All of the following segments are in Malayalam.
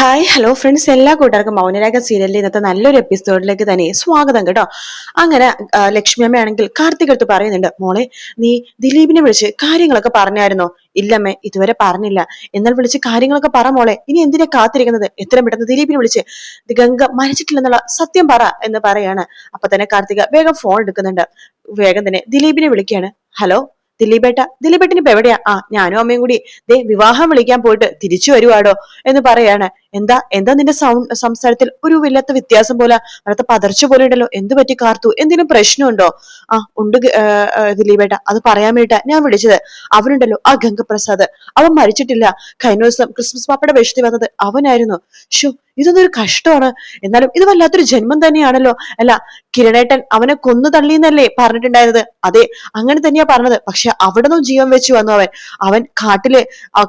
ഹായ് ഹലോ ഫ്രണ്ട്സ് എല്ലാ കൂട്ടുകാർക്കും മൗനരാഗ സീരിയലിൽ ഇന്നത്തെ നല്ലൊരു എപ്പിസോഡിലേക്ക് തന്നെ സ്വാഗതം കേട്ടോ. അങ്ങനെ ലക്ഷ്മി അമ്മയാണെങ്കിൽ കാർത്തിക് എടുത്ത് പറയുന്നുണ്ട് മോളെ നീ ദിലീപിനെ വിളിച്ച് കാര്യങ്ങളൊക്കെ പറഞ്ഞായിരുന്നോ? ഇല്ലമ്മേ ഇതുവരെ പറഞ്ഞില്ല. എന്നാൽ വിളിച്ച് കാര്യങ്ങളൊക്കെ പറ മോളെ. ഇനി എന്തിനാ കാത്തിരിക്കുന്നത്? എത്രയും പെട്ടെന്ന് ദിലീപിനെ വിളിച്ച് ഗംഗ മരിച്ചിട്ടില്ലെന്നുള്ള സത്യം പറ എന്ന് പറയാണ്. അപ്പൊ തന്നെ കാർത്തിക വേഗം ഫോൺ എടുക്കുന്നുണ്ട്. വേഗം തന്നെ ദിലീപിനെ വിളിക്കുകയാണ്. ഹലോ ദിലീപേട്ട ദിലീപേട്ടിന് ഇപ്പൊ എവിടെയാ? ആ ഞാനും അമ്മയും കൂടി ദേ വിവാഹം വിളിക്കാൻ പോയിട്ട് തിരിച്ചു വരുവാടോ എന്ന് പറയാണ്. എന്താ എന്താ നിന്റെ സംസാരത്തിൽ ഒരു വല്ലാത്ത വ്യത്യാസം പോലെ വല്ലാത്ത പതർച്ച പോലെ ഉണ്ടല്ലോ. എന്ത് പറ്റി കാർത്തു? എന്തെങ്കിലും പ്രശ്നമുണ്ടോ? ആ ഉണ്ട് ദിലീപേട്ട. അത് പറയാൻ വേണ്ടിട്ടാ ഞാൻ വിളിച്ചത്. അവനുണ്ടല്ലോ ആ ഗംഗപ്രസാദ്. അവൻ മരിച്ചിട്ടില്ല. കഴിഞ്ഞ ദിവസം ക്രിസ്മസ് പാപ്പയുടെ വേഷത്തിൽ വന്നത് അവനായിരുന്നു. ഷോ ഇതൊന്നും ഒരു കഷ്ടമാണ്. എന്നാലും ഇത് വല്ലാത്തൊരു ജന്മം തന്നെയാണല്ലോ. അല്ല കിരണേട്ടൻ അവനെ കൊന്നു തള്ളിയെന്നല്ലേ പറഞ്ഞിട്ടുണ്ടായിരുന്നത്? അതെ അങ്ങനെ തന്നെയാ പറഞ്ഞത്. പക്ഷെ അവിടെ നിന്നും ജീവൻ വെച്ചു വന്നു അവൻ. അവൻ കാട്ടിൽ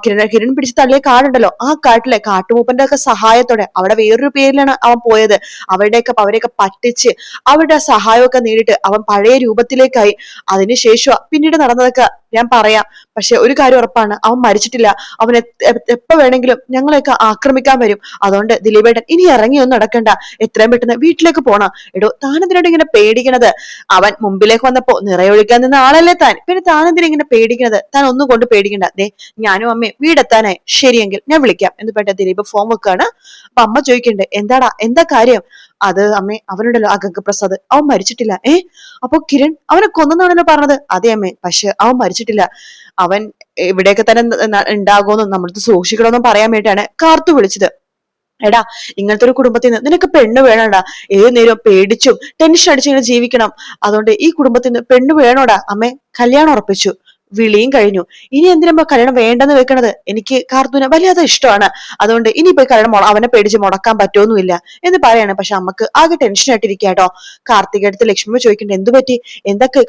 കിരണ കിരൺ പിടിച്ച് തള്ളിയ കാടുണ്ടല്ലോ. ആ കാട്ടിലെ കാട്ടുമൂപ്പന്റെ ഒക്കെ സഹായത്തോടെ അവിടെ വേറൊരു പേരിലാണ് അവൻ പോയത്. അവരുടെയൊക്കെ അവരെയൊക്കെ പറ്റിച്ച് അവരുടെ സഹായമൊക്കെ നേടിയിട്ട് അവൻ പഴയ രൂപത്തിലേക്കായി. അതിനുശേഷം പിന്നീട് നടന്നതൊക്കെ ഞാൻ പറയാം. പക്ഷെ ഒരു കാര്യം ഉറപ്പാണ്. അവൻ മരിച്ചിട്ടില്ല. അവൻ എപ്പ- വേണമെങ്കിലും ഞങ്ങളെയൊക്കെ ആക്രമിക്കാൻ വരും. അതുകൊണ്ട് ദിലീപേട്ടൻ ഇനി ഇറങ്ങി ഒന്നും നടക്കണ്ട. എത്രയും പെട്ടെന്ന് വീട്ടിലേക്ക് പോണം. എടോ താനെന്തിനോട് ഇങ്ങനെ പേടിക്കണത്? അവൻ മുമ്പിലേക്ക് വന്നപ്പോ നിറയൊഴിക്കാൻ നിന്ന ആളല്ലേ താൻ? പിന്നെ താനെന്തിനാ ഇങ്ങനെ പേടിക്കണത്? താൻ ഒന്നും കൊണ്ട് പേടിക്കണ്ട. ദേ ഞാനും അമ്മയും വീടെത്താനായി. ശരിയെങ്കിൽ ഞാൻ വിളിക്കാം. എന്ന് പെട്ട ദിലീപ് ഫോം വെക്കാണ്. അപ്പൊ അമ്മ ചോദിക്കണ്ടേ എന്താടാ? എന്താ കാര്യം? അത് അമ്മേ അവനുണ്ടല്ലോ ആ ഗംഗപ്രസാദ് അവൻ മരിച്ചിട്ടില്ല. ഏ? അപ്പൊ കിരൺ അവനെ കൊന്നെന്നാണല്ലോ പറഞ്ഞത്. അതെ അമ്മേ പക്ഷെ അവൻ മരിച്ചിട്ടില്ല. അവൻ ഇവിടെയൊക്കെ തന്നെ ഉണ്ടാകുമെന്നും നമ്മളത് സൂക്ഷിക്കണമെന്നും പറയാൻ വേണ്ടിയിട്ടാണ് കാർത്തു വിളിച്ചത്. എടാ ഇങ്ങനത്തെ ഒരു കുടുംബത്തിൽ നിന്ന് നിനക്ക് പെണ്ണ് വേണോടാ. ഏത് നേരം പേടിച്ചും ടെൻഷൻ അടിച്ചു ഇങ്ങനെ ജീവിക്കണം. അതുകൊണ്ട് ഈ കുടുംബത്തിൽ നിന്ന് പെണ്ണ് വേണോടാ. അമ്മേ കല്യാണം ഉറപ്പിച്ചു. വിളിയും കഴിഞ്ഞു. ഇനി എന്തിനാ കല്യാണം വേണ്ടെന്ന് വെക്കണത് എനിക്ക് കാർത്തൂനെ വല്ലാതെ ഇഷ്ടമാണ്. അതുകൊണ്ട് ഇനി പോയി കല്യാണം അവനെ പേടിച്ച് മുടക്കാൻ പറ്റുമൊന്നുമില്ല എന്ന് പറയാണ്. പക്ഷെ അമ്മയ്ക്ക് ആകെ ടെൻഷൻ ആയിട്ടിരിക്കുക കേട്ടോ. കാർത്തിക അടുത്ത് ലക്ഷ്മി ചോദിക്കേണ്ട എന്തു പറ്റി? എന്തൊക്കെ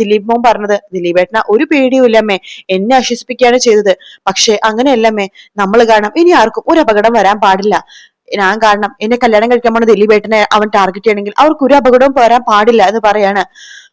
ദിലീപ് മോൻ പറഞ്ഞത്? ദിലീപേട്ടന ഒരു പേടിയും ഇല്ലമ്മേ എന്നെ ആശ്വസിപ്പിക്കുകയാണ് ചെയ്തത്. പക്ഷെ അങ്ങനെയല്ലമ്മേ. നമ്മൾ കാരണം ഇനി ആർക്കും ഒരു അപകടം വരാൻ പാടില്ല. ഞാൻ കാരണം എന്നെ കല്യാണം കഴിക്കാൻ പോണ ദിലീപേട്ടനെ അവൻ ടാർഗറ്റ് ചെയ്യണമെങ്കിൽ അവർക്ക് ഒരു അപകടവും വരാൻ പാടില്ല എന്ന് പറയാണ്.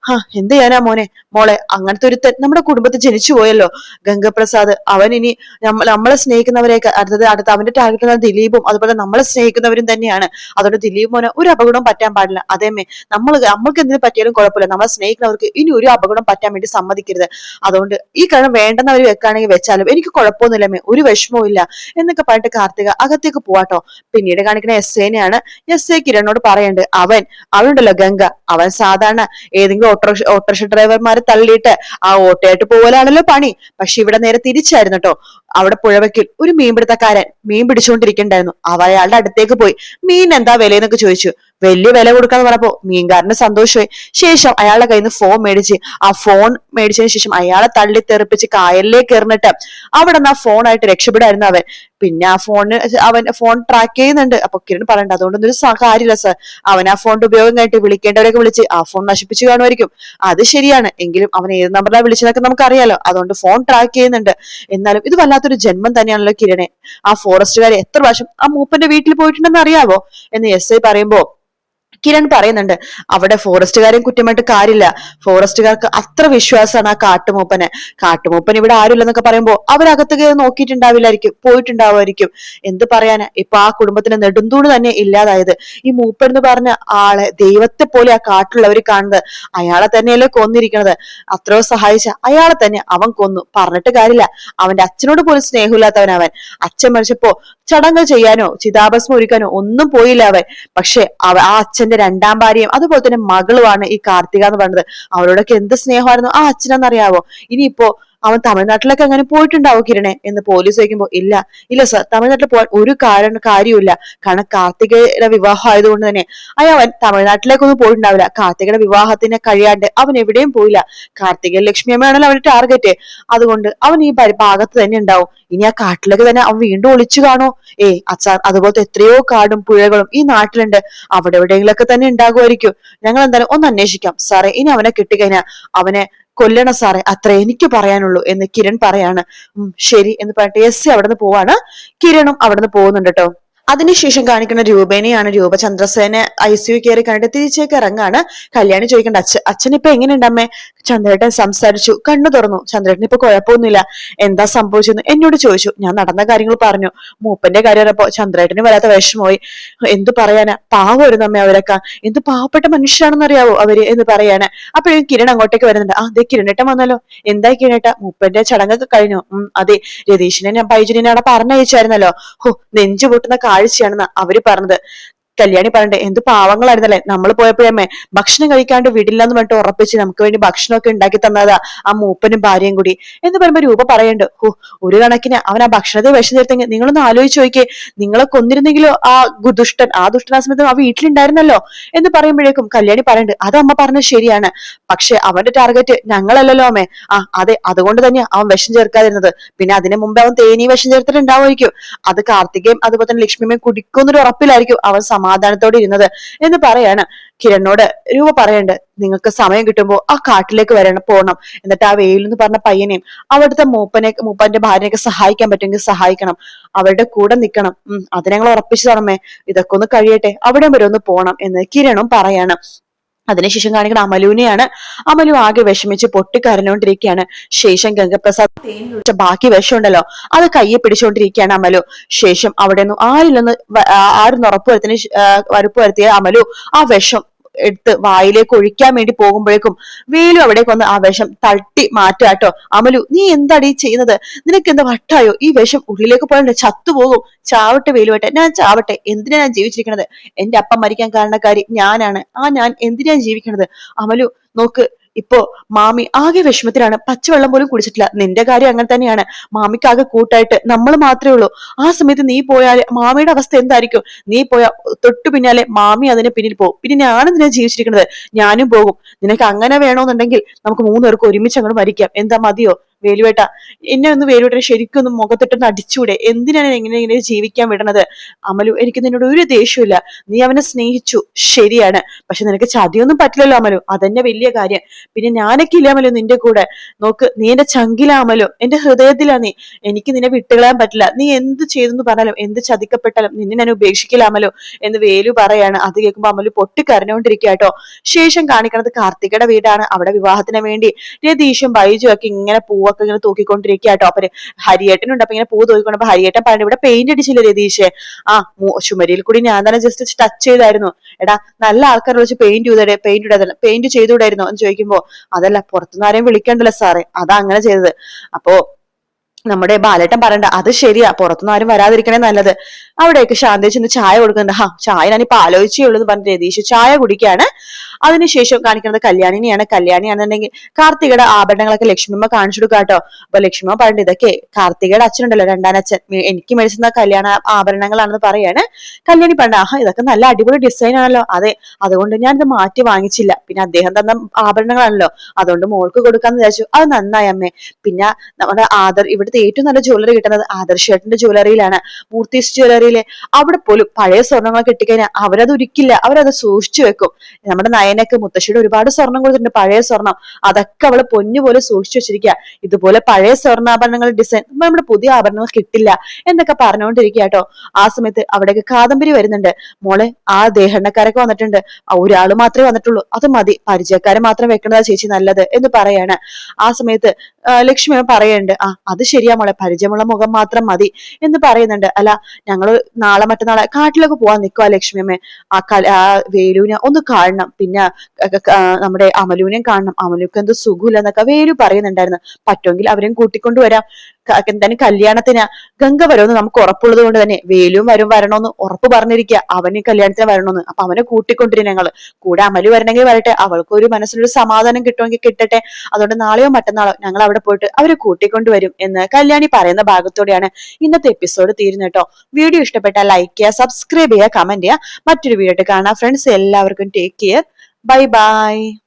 ഹാ എന്ത് ചെയ്യാനാ മോനെ? മോളെ അങ്ങനത്തെ ഒരു നമ്മുടെ കുടുംബത്തിൽ ജനിച്ചു പോയല്ലോ. ഗംഗപ്രസാദ് അവൻ ഇനി നമ്മ നമ്മളെ സ്നേഹിക്കുന്നവരെയൊക്കെ അടുത്തത് അടുത്ത അവന്റെ ടാർഗറ്റ് ദിലീപും അതുപോലെ നമ്മളെ സ്നേഹിക്കുന്നവരും തന്നെയാണ്. അതുകൊണ്ട് ദിലീപ് മോനെ ഒരു അപകടവും പറ്റാൻ പാടില്ല. അതേമേ നമ്മൾ നമ്മൾക്ക് എന്തിനു പറ്റിയാലും കുഴപ്പമില്ല. നമ്മളെ സ്നേഹിക്കുന്നവർക്ക് ഇനി ഒരു അപകടം പറ്റാൻ വേണ്ടി സമ്മതിക്കരുത്. അതുകൊണ്ട് ഈ കാര്യം വേണ്ടെന്നവർ വെക്കാണെങ്കിൽ വെച്ചാലും എനിക്ക് കുഴപ്പമൊന്നുമില്ലമേ ഒരു വിഷമവും ഇല്ല. എന്നൊക്കെ പറഞ്ഞിട്ട് കാർത്തിക അകത്തേക്ക് പോവാട്ടോ പിന്നീട് കാണിക്കുന്ന എസ് എനെയാണ് എസ് എ കിരണിനോട് പറയേണ്ടത് അവൻ അവനുണ്ടല്ലോ ഗംഗ. അവൻ സാധാരണ ഏതെങ്കിലും ഓട്ടോറിക്ഷ ഓട്ടോറിക്ഷ ഡ്രൈവർമാരെ തള്ളിയിട്ട് ആ ഓട്ടോയായിട്ട് പോകലാണല്ലോ പണി. പക്ഷെ ഇവിടെ നേരെ തിരിച്ചായിരുന്നു കേട്ടോ അവിടെ പുഴവയ്ക്കിൽ ഒരു മീൻപിടുത്തക്കാരൻ മീൻ പിടിച്ചുകൊണ്ടിരിക്കണ്ടായിരുന്നു അവ അയാളുടെ അടുത്തേക്ക് പോയി. മീൻ എന്താ വിലയെന്നൊക്കെ ചോദിച്ചു. വലിയ വില കൊടുക്കാന്ന് പറഞ്ഞപ്പോ മീൻകാരന് സന്തോഷമായി. ശേഷം അയാളുടെ കയ്യിൽ നിന്ന് ഫോൺ മേടിച്ച് ആ ഫോൺ മേടിച്ചതിന് ശേഷം അയാളെ തള്ളി തെറിപ്പിച്ച് കായലിലേക്ക് എറിഞ്ഞിട്ട് അവിടെ നിന്ന് ആ ഫോണായിട്ട് രക്ഷപ്പെടായിരുന്നു അവൻ. പിന്നെ ആ ഫോണിന് അവൻ ഫോൺ ട്രാക്ക് ചെയ്യുന്നുണ്ട്. അപ്പൊ കിരൺ പറയണ്ട അതുകൊണ്ടൊന്നും ഒരു കാര്യമില്ല സർ അവൻ ആ ഫോണിന്റെ ഉപയോഗം കഴിഞ്ഞിട്ട് വിളിക്കേണ്ടവരൊക്കെ വിളിച്ച് ആ ഫോൺ നശിപ്പിച്ചു കാണുമായിരിക്കും. അത് ശരിയാണ്. എങ്കിലും അവൻ ഏത് നമ്പറിലാണ് വിളിച്ചതൊക്കെ നമുക്കറിയാലോ. അതുകൊണ്ട് ഫോൺ ട്രാക്ക് ചെയ്യുന്നുണ്ട്. എന്നാലും ഇത് വല്ലാത്തൊരു ജന്മം തന്നെയാണല്ലോ കിരണെ. ആ ഫോറസ്റ്റുകാർ എത്ര പ്രാവശ്യം ആ മൂപ്പന്റെ വീട്ടിൽ പോയിട്ടുണ്ടെന്ന് അറിയാവോ? എന്ന് എസ് ഐ പറയുമ്പോ കിരൺ പറയുന്നുണ്ട് അവിടെ ഫോറസ്റ്റുകാരെയും കുറ്റമായിട്ട് കാര്യമില്ല. ഫോറസ്റ്റുകാർക്ക് അത്ര വിശ്വാസമാണ് ആ കാട്ടുമൂപ്പന്. കാട്ടുമൂപ്പൻ ഇവിടെ ആരുമില്ലെന്നൊക്കെ പറയുമ്പോൾ അവരകത്ത് കയറി നോക്കിയിട്ടുണ്ടാവില്ലായിരിക്കും പോയിട്ടുണ്ടാവുമായിരിക്കും. എന്ത് പറയാനാ? ഇപ്പൊ ആ കുടുംബത്തിന് നെടുന്തൂണ് തന്നെ ഇല്ലാതായത്. ഈ മൂപ്പൻ എന്ന് പറഞ്ഞ ആളെ ദൈവത്തെ പോലെ ആ കാട്ടിലുള്ളവർ കാണുന്നത് അയാളെ തന്നെയല്ലേ കൊന്നിരിക്കണത്. അത്രയോ സഹായിച്ച അയാളെ തന്നെ അവൻ കൊന്നു. പറഞ്ഞിട്ട് കാര്യമില്ല. അവന്റെ അച്ഛനോട് പോലും സ്നേഹമില്ലാത്തവൻ അവൻ അച്ഛൻ മരിച്ചപ്പോ ചടങ്ങ് ചെയ്യാനോ ചിതാഭസ്മം ഒരുക്കാനോ ഒന്നും പോയില്ല അവൻ. പക്ഷെ ആ ആ അച്ഛന്റെ രണ്ടാം ഭാര്യയും അതുപോലെ തന്നെ മകളുമാണ് ഈ കാർത്തിക എന്ന് പറയുന്നത്. അവരോടൊക്കെ എന്ത് സ്നേഹമായിരുന്നു? ആ അച്ഛനെന്നറിയാവോ? ഇനിയിപ്പോ അവൻ തമിഴ്നാട്ടിലൊക്കെ അങ്ങനെ പോയിട്ടുണ്ടാവോ കിരണേ? എന്ന് പോലീസ് ചോദിക്കുമ്പോ ഇല്ല ഇല്ല സർ തമിഴ്നാട്ടിൽ പോകാൻ ഒരു കാരണ കാര്യമില്ല കാരണം കാർത്തികയുടെ വിവാഹം ആയതുകൊണ്ട് തന്നെ അയാവൻ തമിഴ്നാട്ടിലേക്കൊന്നും പോയിട്ടുണ്ടാവില്ല. കാർത്തികയുടെ വിവാഹത്തിന് കഴിയാണ്ട് അവൻ എവിടെയും പോയില്ല. കാർത്തിക ലക്ഷ്മി അമ്മയാണല്ലോ അവന്റെ ടാർഗറ്റ് അതുകൊണ്ട് അവൻ ഈ ഭാഗത്ത് തന്നെ ഉണ്ടാവും. ഇനി ആ കാട്ടിലേക്ക് തന്നെ അവൻ വീണ്ടും ഒളിച്ചു കാണോ ഏ അച്ഛാ അതുപോലത്തെ എത്രയോ കാടും പുഴകളും ഈ നാട്ടിലുണ്ട്. അവിടെ എവിടെയെങ്കിലൊക്കെ തന്നെ ഉണ്ടാകുമായിരിക്കും. ഞങ്ങൾ എന്തായാലും ഒന്ന് അന്വേഷിക്കാം. സാറേ ഇനി അവനെ കിട്ടിക്കഴിഞ്ഞാൽ അവനെ കൊല്ലണം സാറേ. അത്ര എനിക്ക് പറയാനുള്ളൂ എന്ന് കിരൺ പറയാണ്. ശരി എന്ന് പറഞ്ഞിട്ട് എസ് അവിടെ നിന്ന് പോവാണ്. കിരണും അവിടെ നിന്ന് പോകുന്നുണ്ട് കേട്ടോ. അതിനുശേഷം കാണിക്കുന്ന രൂപേനെയാണ് രൂപ ചന്ദ്രസേന ഐ സി യു കയറി കണ്ടിട്ട് തിരിച്ചേക്ക് ഇറങ്ങാണ്. കല്യാണി ചോദിക്കേണ്ട അച്ഛൻ അച്ഛൻ ഇപ്പൊ അമ്മേ? ചന്ദ്രേട്ടൻ സംസാരിച്ചു കണ്ണു തുറന്നു. ചന്ദ്രേട്ടൻ ഇപ്പൊ കുഴപ്പമൊന്നുമില്ല. എന്താ സംഭവിച്ചെന്ന് എന്നോട് ചോദിച്ചു. ഞാൻ നടന്ന കാര്യങ്ങൾ പറഞ്ഞു. മൂപ്പന്റെ കാര്യം പറഞ്ഞപ്പോ ചന്ദ്രേട്ടന് വരാത്ത വിഷമമായി. എന്തു പറയാനാ? പാവമായിരുന്നു അമ്മ അവരൊക്കെ. എന്ത് പാവപ്പെട്ട മനുഷ്യരാണെന്ന് അറിയാവോ അവർ? എന്ന് പറയാന് അപ്പോഴും കിരൺ അങ്ങോട്ടേക്ക് വരുന്നുണ്ട്. ആ അതെ കിരണേട്ടൻ വന്നല്ലോ. എന്താ കിരണേട്ട? മൂപ്പന്റെ ചടങ്ങൊക്കെ കഴിഞ്ഞു. ഉം അതെ. രതീഷിനെ ഞാൻ ബൈജുനെ അവിടെ പറഞ്ഞയച്ചായിരുന്നല്ലോ. ഹോ നെഞ്ചു പൊട്ടുന്ന കാഴ്ചയാണെന്ന് അവർ പറഞ്ഞത്. കല്യാണി പറയണ്ടേ എന്ത് പാവങ്ങളായിരുന്നല്ലേ? നമ്മൾ പോയപ്പോഴേ ഭക്ഷണം കഴിക്കാണ്ട് വിടില്ല എന്ന് പറഞ്ഞിട്ട് ഉറപ്പിച്ച് നമുക്ക് വേണ്ടി ഭക്ഷണമൊക്കെ ഉണ്ടാക്കി തന്നതാ ആ മൂപ്പനും ഭാര്യയും കൂടി. എന്ന് പറയുമ്പോ രൂപ പറയണ്ട് ഹോ ഒരു കണക്കിന് അവൻ ആ ഭക്ഷണത്തെ വിഷം തീർത്തെങ്കിൽ നിങ്ങളൊന്ന് ആലോചിച്ച് നോക്കിയേ നിങ്ങളെ കൊന്നിരുന്നെങ്കിലോ ആ ദുഷ്ടൻ ആ ദുഷ്ടൻ ആ സമയത്ത് ആ വീട്ടിലുണ്ടായിരുന്നല്ലോ? എന്ന് പറയുമ്പോഴേക്കും കല്യാണി പറയണ്ട് അത് അമ്മ പറഞ്ഞത് ശരിയാണ് പക്ഷെ അവന്റെ ടാർഗറ്റ് ഞങ്ങളല്ലല്ലോ അമ്മേ. ആ അതെ അതുകൊണ്ട് തന്നെ അവൻ വിഷം ചേർക്കാതിരുന്നത്. പിന്നെ അതിനു മുമ്പ് അവൻ തേനി വിഷം ചേർത്തിട്ടുണ്ടാവുമായിരിക്കും. അത് കാർത്തികയും അതുപോലെ തന്നെ ലക്ഷ്മിയും കുടിക്കുന്നൊരു ഉറപ്പിലായിരിക്കും അവൻ സമാധാനത്തോടെ ഇരുന്നത് എന്ന് പറയാണ്. കിരണിനോട് രൂപ പറയണ്ട് നിങ്ങൾക്ക് സമയം കിട്ടുമ്പോൾ ആ കാട്ടിലേക്ക് വരണം പോകണം എന്നിട്ട് ആ വെയിൽ എന്ന് പറഞ്ഞ പയ്യനെയും അവിടുത്തെ മൂപ്പനെ മൂപ്പന്റെ ഭാര്യനെയൊക്കെ സഹായിക്കാൻ പറ്റുമെങ്കിൽ സഹായിക്കണം. അവരുടെ കൂടെ നിൽക്കണം. ഉം അത് ഞങ്ങൾ ഉറപ്പിച്ചു തരണമേ. ഇതൊക്കെ ഒന്ന് കഴിയട്ടെ. അവിടെ വരെ ഒന്ന് പോകണം എന്ന് കിരണും പറയാണ്. അതിനുശേഷം കാണിക്കുന്ന അമലുവിനെയാണ് അമലു ആകെ വിഷമിച്ച് പൊട്ടിക്കരഞ്ഞുകൊണ്ടിരിക്കുകയാണ്. ശേഷം ഗംഗപ്രസാദ് ബാക്കി വിഷം ബാക്കി വിഷമുണ്ടല്ലോ അത് കയ്യെ പിടിച്ചുകൊണ്ടിരിക്കുകയാണ് അമലു. ശേഷം അവിടെ നിന്ന് ആരിലൊന്ന് ആരും ആ- ആരെന്ന് ഉറപ്പ് വരുത്തിന് വറുപ്പ് വരുത്തിയ അമലു ആ വിഷം എടുത്ത് വായിലേക്ക് ഒഴിക്കാൻ വേണ്ടി പോകുമ്പോഴേക്കും വേലു അവിടേക്ക് വന്ന് ആ വിഷം തട്ടി മാറ്റാട്ടോ അമലു നീ എന്താടി ചെയ്യുന്നത്? നിനക്ക് എന്താ വട്ടായോ? ഈ വിഷം ഉള്ളിലേക്ക് പോയാൽ ചത്തുപോകും? ചാവട്ടെ വേലുവട്ടെ ഞാൻ ചാവട്ടെ. എന്തിനാ ഞാൻ ജീവിച്ചിരിക്കണത്? എന്റെ അപ്പം മരിക്കാൻ കാരണക്കാരി ഞാനാണ്. ആ ഞാൻ എന്തിനാ ജീവിക്കണത്? അമലു നോക്ക് ഇപ്പോ മാമി ആകെ വിഷമത്തിലാണ്. പച്ചവെള്ളം പോലും കുടിച്ചിട്ടില്ല. നിന്റെ കാര്യം അങ്ങനെ തന്നെയാണ്. മാമിക്ക് ആകെ കൂട്ടായിട്ട് നമ്മൾ മാത്രമേ ഉള്ളൂ. ആ സമയത്ത് നീ പോയാൽ മാമിയുടെ അവസ്ഥ എന്തായിരിക്കും? നീ പോയാ തൊട്ടു പിന്നാലെ മാമി അതിനെ പിന്നിൽ പോകും. പിന്നെ ഞാനും നിന്നെ ജീവിച്ചിരിക്കുന്നത് ഞാനും പോകും. നിനക്ക് അങ്ങനെ വേണമെന്നുണ്ടെങ്കിൽ നമുക്ക് മൂന്നുപേർക്ക് ഒരുമിച്ച് അങ്ങോട്ട് മരിക്കാം. എന്താ മതിയോ? വേലുവേട്ട. എന്നെ ഒന്ന് വേലുവേട്ടനെ ശരിക്കും ഒന്ന് മുഖത്തിട്ടൊന്ന് അടിച്ചൂടെ. എന്തിനാണ് എങ്ങനെ ഇങ്ങനെ ജീവിക്കാൻ വിടണത്? അമലു എനിക്ക് നിന്നോട് ഒരു ദേഷ്യമില്ല നീ അവനെ സ്നേഹിച്ചു. ശരിയാണ്. പക്ഷെ നിനക്ക് ചതിയൊന്നും പറ്റില്ലല്ലോ അമലു. അതന്നെ വലിയ കാര്യം. പിന്നെ ഞാനൊക്കെ ഇല്ല അമലു നിന്റെ കൂടെ? നോക്ക് നീ എന്റെ ചങ്കിലാമലോ എന്റെ ഹൃദയത്തിലാ നീ. എനിക്ക് നിന്നെ വിട്ടുകളയാൻ പറ്റില്ല. നീ എന്ത് ചെയ്തെന്ന് പറഞ്ഞാലും എന്ത് ചതിക്കപ്പെട്ടാലും നിന്നെ ഞാൻ ഉപേക്ഷിക്കില്ലാമലോ എന്ന് വേലു പറയാണ്. അത് കേൾക്കുമ്പോ അമലു പൊട്ടിക്കരഞ്ഞുകൊണ്ടിരിക്കുക കേട്ടോ. ശേഷം കാണിക്കണത് കാർത്തികയുടെ വീടാണ്. അവിടെ വിവാഹത്തിന് വേണ്ടി രതീഷും ബൈജും ഒക്കെ ഇങ്ങനെ പൂവൊക്കെ ഇങ്ങനെ തൂക്കിക്കൊണ്ടിരിക്കുക കേട്ടോ അപ്പൊ ഹരിയേട്ടനുണ്ട്. അപ്പൊ ഇങ്ങനെ പൂ തൂക്കിക്കൊണ്ടപ്പോ ഹരിയേട്ടൻ പറഞ്ഞു ഇവിടെ പെയിന്റ് അടിച്ചില്ല രതീഷ്? ആ ചുമരിയിൽ കൂടി ഞാൻ തന്നെ ജസ്റ്റ് ടച്ച് ചെയ്തായിരുന്നു. എടാ നല്ല ആൾക്കാർ വിളിച്ച് പെയിന്റ് ചെയ്തേ പെയിന്റ് ഇടാതല്ല പെയിന്റ് ചെയ്തുവിടായിരുന്നു എന്ന് ചോദിക്കുമ്പോ അതല്ല പുറത്തുനിന്ന് ആരെയും വിളിക്കണ്ടല്ലോ സാറേ. അതാ അങ്ങനെ ചെയ്തത്. അപ്പോ നമ്മുടെ ബാലേട്ടൻ പറയണ്ട അത് ശരിയാ പുറത്തുനിന്ന് ആരും വരാതിരിക്കണേ നല്ലത്. അവിടേക്ക് ശാന്തി ചെന്ന് ചായ കൊടുക്കുന്നുണ്ട്. ഹാ ചായ ഞാനിപ്പോ ആലോചിച്ചേ ഉള്ളൂ എന്ന് പറഞ്ഞ് രതീഷ് ചായ കുടിക്കാണ്. അതിനുശേഷം കാണിക്കുന്നത് കല്യാണിനെയാണ്. കല്യാണിയാണെന്നുണ്ടെങ്കിൽ കാർത്തികയുടെ ആഭരണങ്ങളൊക്കെ ലക്ഷ്മിമ്മ കാണിച്ചു കൊടുക്കുക കേട്ടോ. അപ്പൊ ലക്ഷ്മിമ്മ പറഞ്ഞിട്ട് ഇതൊക്കെ കാർത്തികയുടെ അച്ഛനുണ്ടല്ലോ രണ്ടാം അച്ഛൻ എനിക്ക് മേടിച്ചിരുന്ന കല്യാണ ആഭരണങ്ങളാണെന്ന് പറയാണ്. കല്യാണി പറഞ്ഞ ആഹാ ഇതൊക്കെ നല്ല അടിപൊളി ഡിസൈൻ ആണല്ലോ. അതെ അതുകൊണ്ട് ഞാൻ ഇത് മാറ്റി വാങ്ങിച്ചില്ല. പിന്നെ അദ്ദേഹം തന്ന ആഭരണങ്ങളാണല്ലോ. അതുകൊണ്ട് മോൾക്ക് കൊടുക്കാന്ന് വിചാരിച്ചു. അത് നന്നായി അമ്മേ. പിന്നെ നമ്മുടെ ആദർ ഇവിടുത്തെ ഏറ്റവും നല്ല ജ്വല്ലറി കിട്ടുന്നത് ആദർശേട്ടന്റെ ജ്വല്ലറിയിലാണ് മൂർത്തീസ് ജ്വല്ലറിയിലെ അവിടെ പോലും പഴയ സ്വർണങ്ങൾ കിട്ടിക്കഴിഞ്ഞാൽ അവരത് ഒരിക്കില്ല. അവരത് സൂക്ഷിച്ചു വെക്കും. നമ്മുടെ നയനക്ക് മുത്തശ്ശിയുടെ ഒരുപാട് സ്വർണം കൊടുത്തിട്ടുണ്ട്. പഴയ സ്വർണം അതൊക്കെ അവൾ പൊന്നുപോലെ സൂക്ഷിച്ചു വെച്ചിരിക്കുക ഇതുപോലെ പഴയ സ്വർണാഭരണങ്ങൾ ഡിസൈൻ നമ്മുടെ പുതിയ ആഭരണങ്ങൾ കിട്ടില്ല എന്നൊക്കെ പറഞ്ഞുകൊണ്ടിരിക്കുക കേട്ടോ ആ സമയത്ത് അവിടേക്ക് കാദംബരി വരുന്നുണ്ട്. മോളെ ആ ദേഹണ്ണക്കാരൊക്കെ വന്നിട്ടുണ്ട്. ഒരാൾ മാത്രമേ വന്നിട്ടുള്ളൂ. അത് മതി. പരിചയക്കാരെ മാത്രം വെക്കണതാ ചേച്ചി നല്ലത് എന്ന് പറയാണ്. ആ സമയത്ത് ലക്ഷ്മി പറയുന്നുണ്ട് ആ അത് ശരിയാ മോളെ. പരിചയമുള്ള മുഖം മാത്രം മതി എന്ന് പറയുന്നുണ്ട്. അല്ല ഞങ്ങൾ നാളെ മറ്റന്നാളെ കാട്ടിലൊക്കെ പോവാൻ നിൽക്കുക ലക്ഷ്മി അമ്മ. ആ കല ആ വേലുവിനെ ഒന്ന് കാണണം. പിന്നെ ക- നമ്മുടെ അമലുവിനെയും കാണണം. അമലുക്ക് എന്ത് സുഖമില്ല എന്നൊക്കെ വേര് പറയുന്നുണ്ടായിരുന്നു. പറ്റുമെങ്കിൽ അവരെയും കൂട്ടിക്കൊണ്ടു വരാം. എന്തായാലും കല്യാണത്തിന് ഗംഗ വരുമെന്ന് നമുക്ക് ഉറപ്പുള്ളത് കൊണ്ട് തന്നെ. വേലും വരും വരണമെന്ന് ഉറപ്പ് പറഞ്ഞിരിക്കുക. അവന് കല്യാണത്തിന് വരണമെന്ന്. അപ്പൊ അവനെ കൂട്ടിക്കൊണ്ടിരുന്നു ഞങ്ങൾ കൂടെ അമലു വരണമെങ്കിൽ വരട്ടെ. അവൾക്ക് ഒരു മനസ്സിലൊരു സമാധാനം കിട്ടുമെങ്കിൽ കിട്ടട്ടെ. അതുകൊണ്ട് നാളെയോ മറ്റന്നാളോ ഞങ്ങൾ അവിടെ പോയിട്ട് അവരെ കൂട്ടിക്കൊണ്ടുവരും എന്ന് കല്യാണി പറയുന്ന ഭാഗത്തോടെയാണ് ഇന്നത്തെ എപ്പിസോഡ് തീരുന്നത് കേട്ടോ. വീഡിയോ ഇഷ്ടപ്പെട്ടാൽ ലൈക്ക് ചെയ്യുക സബ്സ്ക്രൈബ് ചെയ്യുക കമന്റ് ചെയ്യുക. മറ്റൊരു വീഡിയോ ആയിട്ട് കാണാം. ഫ്രണ്ട്സ് എല്ലാവർക്കും ടേക്ക് കെയർ Bye-bye.